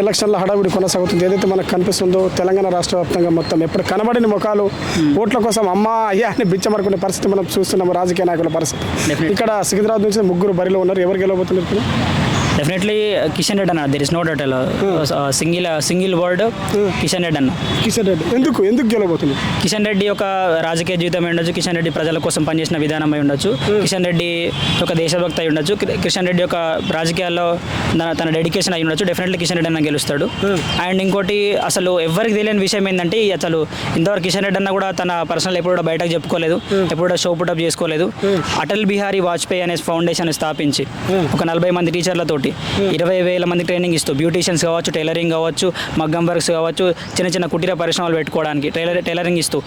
ఎలక్షన్ల హడావిడి కొనసాగుతుంది. ఏదైతే మనకు కనిపిస్తుందో తెలంగాణ రాష్ట్ర వ్యాప్తంగా మొత్తం ఎప్పుడు కనబడిన ముఖాలు ఓట్ల కోసం అమ్మా అయ్యా అని బిచ్చమడుకునే పరిస్థితి మనం చూస్తున్నాము రాజకీయ నాయకుల పరిస్థితి. ఇక్కడ సికింద్రాబాద్ నుంచి ముగ్గురు బరిలో ఉన్నారు. ఎవరు గెలవబోతున్నారు ఇప్పుడు? డెఫినెట్లీ కిషన్ రెడ్డి అన్న దెర్ ఇస్ నో డౌట్ అలా single single word Kishan Reddy అన్న కిషన్ రెడ్డి ఎందుకు? ఎందుకు గెలవబోతున్నారు కిషన్ రెడ్డి యొక్క రాజకీయ జీవితం అయి ఉండొచ్చు కిషన్ రెడ్డి ప్రజల కోసం పనిచేసిన విధానం అయి ఉండొచ్చు కిషన్ రెడ్డి ఒక దేశభక్తి అయి ఉండొచ్చు కిషన్ రెడ్డి యొక్క రాజకీయాల్లో తన డెడికేషన్ అయి ఉండొచ్చు డెఫినెట్లీ కిషన్ రెడ్డి అన్న గెలుస్తాడు అండ్ ఇంకోటి అసలు ఎవరికి తెలియని విషయం ఏంటంటే అసలు ఇంతవరకు కిషన్ రెడ్డి అన్న కూడా తన పర్సనల్ ఎప్పుడు కూడా బయటకు చెప్పుకోలేదు ఎప్పుడు కూడా షో పుటప్ చేసుకోలేదు. అటల్ బిహారీ వాజ్పేయి అనే ఫౌండేషన్ స్థాపించి ఒక నలభై మంది టీచర్లతోటి ఇరవై వేల మంది ట్రైనింగ్ ఇస్తూ బ్యూటీషియన్స్ కావచ్చు టైలరింగ్ కావచ్చు మగ్గం వర్క్స్ కావచ్చు చిన్న చిన్న కుటీర పరిశ్రమలు పెట్టుకోవడానికి టైలర్ టైలరింగ్ ఇస్తూ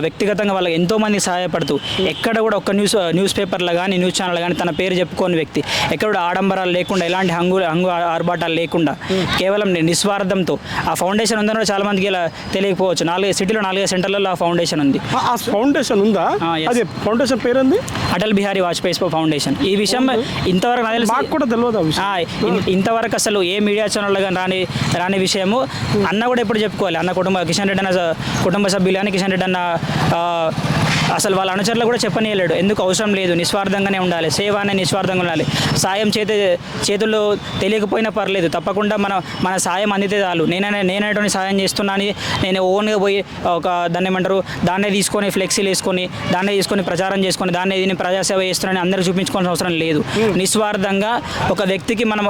వ్యక్తిగతంగా వాళ్ళకి ఎంతో మంది సహాయపడుతూ ఎక్కడ కూడా ఒక్క న్యూస్ న్యూస్ పేపర్లో కానీ న్యూస్ ఛానల్ కానీ తన పేరు చెప్పుకోని వ్యక్తి ఎక్కడ కూడా ఆడంబరాలు లేకుండా ఎలాంటి హంగు హంగు ఆర్భాటాలు లేకుండా కేవలం నిస్వార్థంతో ఆ ఫౌండేషన్ ఉందని కూడా చాలా మందికి ఇలా తెలియకపోవచ్చు. నాలుగు సిటీలో నాలుగైదు సెంటర్లలో ఆ ఫౌండేషన్ ఉంది. ఆ- ఫౌండేషన్ ఉందా. అదే ఫౌండేషన్ పేరుంది? అటల్ బిహారీ వాజ్పేయి ఫౌండేషన్ ఈ విషయం ఇంతవరకు నాకు కూడా తెలియదు ఆ ఇంతవరకు అసలు ఏ మీడియా ఛానల్ కానీ రాని రాని విషయము అన్న కూడా ఎప్పుడు చెప్పుకోవాలి. అన్న కుటుంబ కిషన్ రెడ్డి అన్న కుటుంబ సభ్యులు కానీ కిషన్ రెడ్డి అన్న అసలు వాళ్ళ అనుచరులు కూడా చెప్పనీయలేడు. ఎందుకు అవసరం లేదు నిస్వార్థంగానే ఉండాలి సేవ అనే నిస్వార్థంగా ఉండాలి. సాయం చేతి చేతుల్లో తెలియకపోయినా పర్లేదు తప్పకుండా మన మన సాయం అందితే చాలు. నేనే నేనేటువంటి సాయం చేస్తున్నాను నేను ఓన్గా పోయి ఒక దాన్ని ఏమంటారు దాన్నే తీసుకొని ఫ్లెక్సీలు వేసుకొని దాన్నే తీసుకొని ప్రచారం చేసుకొని దాన్నే దీన్ని ప్రజాసేవ చేస్తున్నానని అందరికీ చూపించుకోవాల్సిన అవసరం లేదు. నిస్వార్థంగా ఒక వ్యక్తికి మనం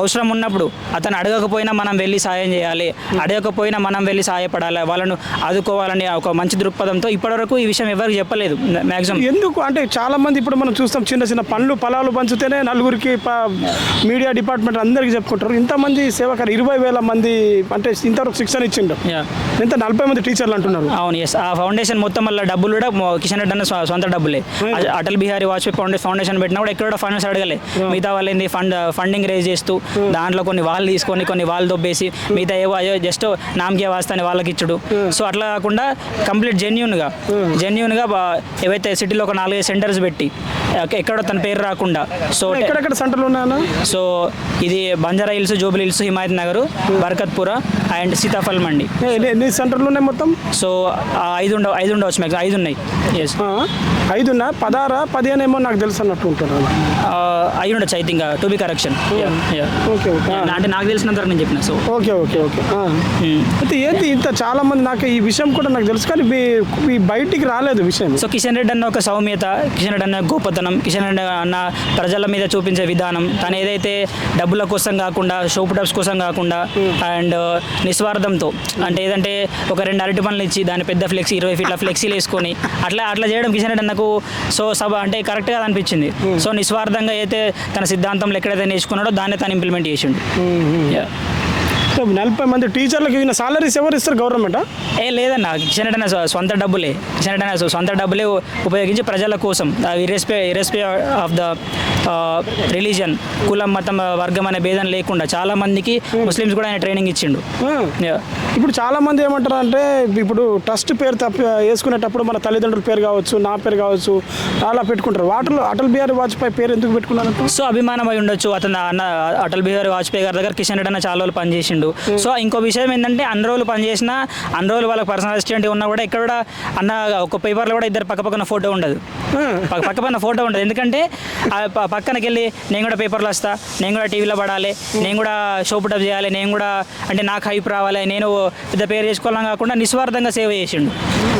అవసరం ఉన్నప్పుడు అతను అడగకపోయినా మనం వెళ్ళి సాయం చేయాలి. అడగకపోయినా మనం వెళ్ళి సహాయపడాలి వాళ్ళను ఆదుకోవాలని ఒక మంచి దృక్పథంతో ఇప్పటివరకు ఈ విషయం ఎవరికి చెప్పలేదు. మ్యాక్సిమం ఎందుకు? అంటే చాలా మంది ఇప్పుడు మనం చూస్తాం చిన్న చిన్న పండ్లు పొలాలు పంచితేనే నలుగురికి మీడియా డిపార్ట్మెంట్ అందరికీ చెప్పుకుంటారు. ఇంతమంది సేవకారు ఇరవై వేల మంది అంటే ఇంతవరకు శిక్షణ ఇచ్చిండు ఇంత నలభై మంది టీచర్లు అంటున్నారు. అవును ఎస్ ఆ ఫౌండేషన్ మొత్తం వల్ల డబ్బులు కూడా కిషన్ రెడ్డి అన్న సొంత డబ్బులే. అ- అటల్ బిహారీ వాజ్పేయి ఫౌండే ఫౌండేషన్ పెట్టినా కూడా ఎక్కడ కూడా ఫండ్స్ అడగలే. మిగతా వాళ్ళు ఏంది? ఫండ్ ఫండింగ్ రేజ్ చేస్తూ దాంట్లో కొన్ని వాళ్ళు తీసుకొని కొన్ని వాళ్ళు దొబ్బేసి మిగతా ఏవో అయ్యో జస్ట్ నామకే వాస్తాని వాళ్ళకి ఇచ్చుడు. సో అట్లా కాకుండా కంప్లీట్ జెన్యున్గా జెన్యున్గా ఏవైతే సిటీలో ఒక నాలుగైదు సెంటర్స్ పెట్టి ఎక్క- ఎక్కడ తన పేరు రాకుండా సో ఎక్కడెక్కడ సెంటర్లు ఉన్నాయన్నా? సో ఇది Banjara Hills Jubilee Hills Himayat Nagar Barkatpura and Sitaphal Mandi ఎన్ని- సెంటర్లు ఉన్నాయి మొత్తం? సో ఐదు ఉండవు ఐదు ఉండవచ్చు మ్యాక్స్ ఐదు ఉన్నాయి. ఎస్ ఆ, ఐదున్నా పదారా పదిహేను ఏమో నాకు తెలుసు అన్నట్టు ఉంటారు అయి ఉండొచ్చు I think to be correction okay. అంటే నాకు తెలిసినంత వరకు నేను చెప్పిన సో ఓకే ఓకే ఓకే. ఆ. అయితే ఏంటి ఇంత చాలా మంది నాకు ఈ విషయం కూడా నాకు తెలుసు కానీ బయటికి రాలేదు. విషయం సో కిషన్ రెడ్డి అన్న ఒక సౌమ్యత కిషన్ రెడ్డి అన్న గొప్పతనం కిషన్ రెడ్డి అన్న ప్రజల మీద చూపించే విధానం. తను ఏదైతే డబ్బుల కోసం కాకుండా షోప్ డబ్స్ కోసం కాకుండా అండ్ నిస్వార్థంతో అంటే ఏదంటే ఒక రెండు అరటి పనులు ఇచ్చి దాని పెద్ద ఫ్లెక్సీ ఇరవై ఫీట్ల ఫ్లెక్సీలు వేసుకొని అట్లా అట్లా చేయడం కిషన్ రెడ్డి అన్నకు సో సభ అంటే కరెక్ట్గా అనిపించింది. సో నిస్వార్థంగా అయితే తన సిద్ధాంతంలో ఎక్కడైతే నేర్చుకున్నాడో దాన్ని తను ఇంప్లిమెంట్ చేసిండు. Yeah. సో నలభై మంది టీచర్లకు ఇచ్చిన సాలరీస్ ఎవరు ఇస్తారు గవర్నమెంటా? ఏ లేదన్న కిషన్ రెడ్డి అన్న సొ- సొంత డబ్బులే కిషన్ రెడ్డి అన్న సొ- సొంత డబ్బులే ఉపయోగించి ప్రజల కోసం irrespective irrespective of the religion కులం మతం వర్గం అనే భేదం లేకుండా చాలా మందికి ముస్లిమ్స్ కూడా ఆయన ట్రైనింగ్ ఇచ్చిండు. ఇప్పుడు చాలా మంది ఏమంటారు అంటే ఇప్పుడు ట్రస్ట్ పేరు తప్ప వేసుకునేటప్పుడు మన తల్లిదండ్రుల పేరు కావచ్చు నా పేరు కావచ్చు అలా పెట్టుకుంటారు. వాటిలో అటల్ బిహారీ వాజ్పేయి పేరు ఎందుకు పెట్టుకున్నారంట? సో అభిమానం అయి ఉండొచ్చు. అతను అన్న అటల్ బిహారీ వాజ్పేయి గారి దగ్గర కిషన్ రెడ్డి అన్న చాలా రోజులు పనిచేసిండు. సో ఇంకో విషయం ఏంటంటే అన్ని రోజులు పనిచేసినా అన్ని రోజులు వాళ్ళకి పర్సనల్ అసిస్టెంట్ ఉన్నా కూడా ఎక్కడ కూడా అన్న ఒక పేపర్లో కూడా ఇద్దరు పక్క పక్కన ఫోటో ఉండదు. పక్క పక్క పక్కన ఫోటో ఉండదు. ఎందుకంటే పక్కనకి వెళ్ళి నేను కూడా పేపర్లో వస్తా నేను కూడా టీవీలో పడాలి నేను కూడా షో పుటప్ చేయాలి నేను కూడా అంటే నాకు హైప్ రావాలి నేను పెద్ద పేరు చేసుకోవాలని కాకుండా నిస్వార్థంగా సేవ చేసిండు.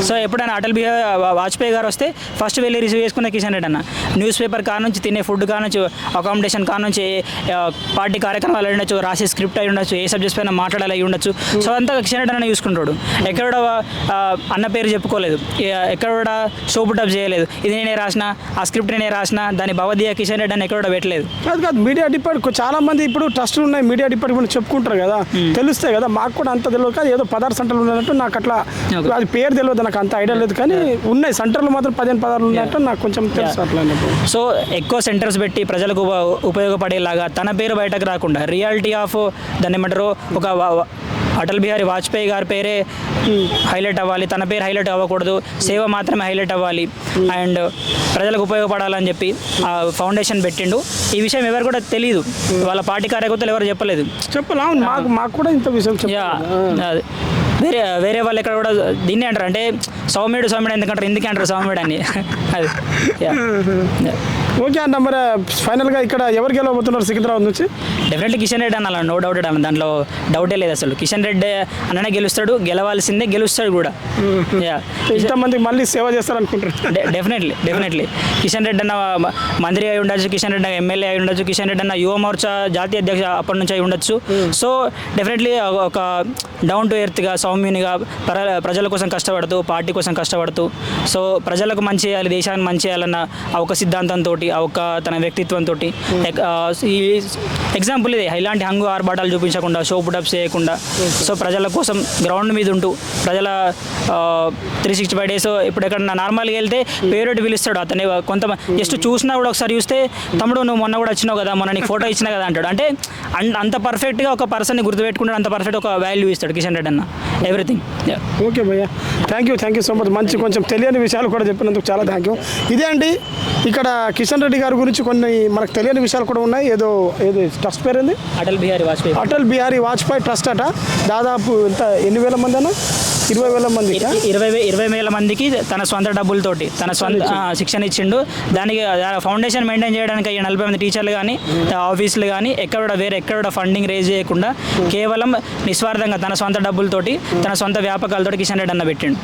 సో ఎప్పుడైనా అటల్ బిహారీ వాజ్పేయి గారు వస్తే ఫస్ట్ వెళ్ళి రిసీవ్ చేసుకున్న కిషన్ రెడ్డి అన్న. న్యూస్ పేపర్ కా నుంచి తినే ఫుడ్ కా నుంచి అకామిడేషన్ కా నుంచి ఆ, పార్టీ కార్యక్రమాలు ఉండొచ్చు రాసే స్క్రిప్ట్ అయి ఉండొచ్చు ఏ సబ్జెక్ట్స్ పైన మాట్లాడాలి ఉండొచ్చు. సో అంతా అన్న చూసుకుంటాడు. ఎక్కడ అన్న పేరు చెప్పుకోలేదు. ఎక్కడ కూడా షో పుటప్ చేయలేదు. ఇది నేనే రాసిన ఆ స్క్రిప్ట్ నేనే రాసిన దాని భవదీయ కిషన్ రెడ్డి అని ఎక్కడ కూడా పెట్టలేదు. కాదు కాదు మీడియా డిపార్ట్మెంట్ చాలా మంది ఇప్పుడు ట్రస్టులు ఉన్నాయి మీడియా డిపార్ట్మెంట్ చెప్పుకుంటారు కదా. తెలుస్తాయి కదా మాకు కూడా అంత తెలియదు కాదు ఏదో పదహారు సెంటర్లు ఉన్నట్టు నాకు అట్లా. అది పేరు తెలియదు నాకు అంత ఐడియా లేదు కానీ ఉన్నాయి సెంటర్లు మాత్రం పదిహేను పదహారు ఉన్నట్టు నాకు కొంచెం తెలుసు అట్లా. సో ఎక్కువ సెంటర్స్ పెట్టి ప్రజలకు ఉప- ఉపయోగపడేలాగా తన పేరు బయటకు రాకుండా రియాలిటీ ఆఫ్ దాన్ని ఏమంటారు ఒక అటల్ బిహారీ వాజ్పేయి గారి పేరే హైలైట్ అవ్వాలి. తన పేరు హైలైట్ అవ్వకూడదు. సేవ మాత్రమే హైలైట్ అవ్వాలి. అండ్ ప్రజలకు ఉపయోగపడాలని చెప్పి ఆ ఫౌండేషన్ పెట్టిండు. ఈ విషయం ఎవరు కూడా తెలియదు వాళ్ళ పార్టీ కార్యకర్తలు ఎవరు చెప్పలేదు. చెప్పాలి మాకు మాకు కూడా ఇంత విషయం. వేరే వేరే వాళ్ళు ఎక్కడ కూడా దీన్ని అంటారు. అంటే సౌమ్యుడు సౌమ్యుడు ఎందుకంటారు? ఎందుకు అంటారు సౌమ్యుడు అని. అది. ఓకే అన్న మరి ఫైనల్గా ఇక్కడ ఎవరు గెలవబోతున్నారు సికింద్రాబాద్ నుంచి? డెఫినెట్లీ కిషన్ రెడ్డి అన్న నో డౌట్ దాంట్లో డౌటే లేదు అసలు. కిషన్ రెడ్డి అన్ననే గెలుస్తాడు గెలవాల్సిందే గెలుస్తాడు కూడా. యా ఇంతమందికి మళ్ళీ సేవ చేస్తారనుకుంటారు డెఫినెట్లీ డెఫినెట్లీ కిషన్ రెడ్డి అన్న మంత్రి అయి ఉండొచ్చు కిషన్ రెడ్డి ఎమ్మెల్యే అయి ఉండొచ్చు కిషన్ రెడ్డి అన్న యువ మోర్చా జాతీయ అధ్యక్ష అప్పటి నుంచి అయి ఉండొచ్చు. సో డెఫినెట్లీ ఒక డౌన్ టు ఎర్త్గా సౌమ్యునిగా ప్ర ప్రజల కోసం కష్టపడుతూ పార్టీ కోసం కష్టపడుతూ సో ప్రజలకు మంచి చేయాలి దేశానికి మంచి చేయాలన్న ఒక సిద్ధాంతంతో ఆ ఒక తన వ్యక్తిత్వంతో ఈ ఎగ్జాంపుల్ ఇదే ఇలాంటి హంగు ఆర్భాటాలు చూపించకుండా షో పుటప్స్ చేయకుండా. సో ప్రజల కోసం గ్రౌండ్ మీద ఉంటూ ప్రజల త్రీ సిక్స్టీ ఫైవ్ డేస్ ఇప్పుడు ఎక్కడ నార్మల్గా వెళ్తే పేరెట్ పిలుస్తాడు అతని. కొంత జస్ట్ చూసినా కూడా ఒకసారి చూస్తే తమ్ముడు నువ్వు మొన్న కూడా వచ్చినావు కదా మొన్న నీకు ఫోటో ఇచ్చినా కదా అంటాడు. అంటే అంత పర్ఫెక్ట్గా ఒక పర్సన్ని గుర్తుపెట్టుకుంటాడు అంత పర్ఫెక్ట్ ఒక వాల్యూ ఇస్తాడు కిషన్ రెడ్డి అన్న. ఎవ్రీథింగ్. ఓకే భయ్య. Thank you thank you so much మంచి కొంచెం తెలియని విషయాలు కూడా చెప్పినందుకు చాలా థ్యాంక్ యూ ఇదే అండి ఇక్కడ కిషన్ రెడ్డి గారి గురించి కొన్ని మనకు తెలియని విషయాలు కూడా ఉన్నాయి. ఏదో ఏదో ట్రస్ట్ పేరు ఏంది? అటల్ బిహారీ వాజ్పేయి. అటల్ బిహారీ వాజ్పేయి ట్రస్ట్ అట. దాదాపు ఎంత ఎన్ని వేల మంది అన్న? ఇరవై వేల మంది ఇర- ఇరవై ఇరవై వేల మందికి తన సొంత డబ్బులతోటి తన సొంత శిక్షణ ఇచ్చిండు దానికి ఫౌండేషన్ మెయింటైన్ చేయడానికి ఈ నలభై మంది టీచర్లు కానీ ఆఫీసులు కానీ ఎక్కడ కూడా వేరే ఎక్కడ కూడా ఫండింగ్ రేజ్ చేయకుండా కేవలం నిస్వార్థంగా తన సొంత డబ్బులతోటి తన సొంత వ్యాపకాలతోటి కిషన్ రెడ్డి అన్న పెట్టిండు.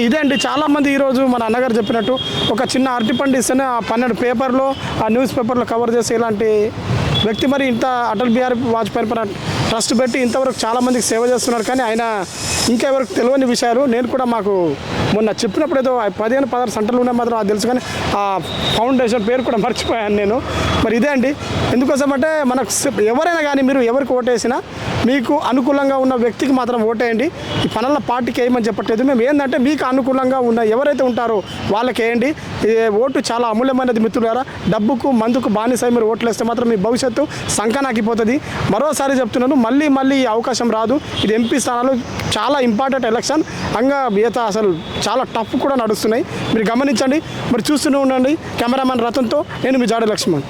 ఇదే అండి చాలా మంది ఈరోజు మన అన్నగారు చెప్పినట్టు ఒక చిన్న అరటిపండు ఇస్తేనే ఆ పన్నెండు పేపర్లో ఆ న్యూస్ పేపర్లో కవర్ చేసి ఇలాంటి వ్యక్తి మరి ఇంత అటల్ బిహారీ వాజ్పేయి పర ట్రస్ట్ పెట్టి ఇంతవరకు చాలామందికి సేవ చేస్తున్నారు. కానీ ఆయన ఇంకా ఎవరికి తెలియని విషయాలు నేను కూడా మాకు మొన్న చెప్పినప్పుడు ఏదో ఆ పదిహేను పదహారు సెంటర్లు ఉన్నాయి మాత్రం అది తెలుసు. కానీ ఆ ఫౌండేషన్ పేరు కూడా మర్చిపోయాను నేను. మరి ఇదే అండి. ఎందుకోసం అంటే మనకు ఎవరైనా కానీ మీరు ఎవరికి ఓటేసినా మీకు అనుకూలంగా ఉన్న వ్యక్తికి మాత్రం ఓటేయండి. ఈ పనుల పార్టీకి వేయమని చెప్పట్లేదు. మేము ఏంటంటే మీకు అనుకూలంగా ఉన్న ఎవరైతే ఉంటారో వాళ్ళకి వేయండి. ఓటు చాలా అమూల్యమైనది మిత్రులారా. డబ్బుకు మందుకు బానిసై మీరు ఓట్లు వేస్తే మాత్రం మీ భవిష్యత్తు సంకనాకిపోతుంది. మరోసారి చెప్తున్నాను మళ్ళీ మళ్ళీ ఈ అవకాశం రాదు. ఇది ఎంపీ స్థానాలు చాలా ఇంపార్టెంట్ ఎలక్షన్. అంగా ఈత అసలు చాలా టఫ్ కూడా నడుస్తున్నాయి. మీరు గమనించండి. మరి చూస్తూనే ఉండండి. కెమెరామెన్ రతన్తో నేను మీ జాడ లక్ష్మణ్.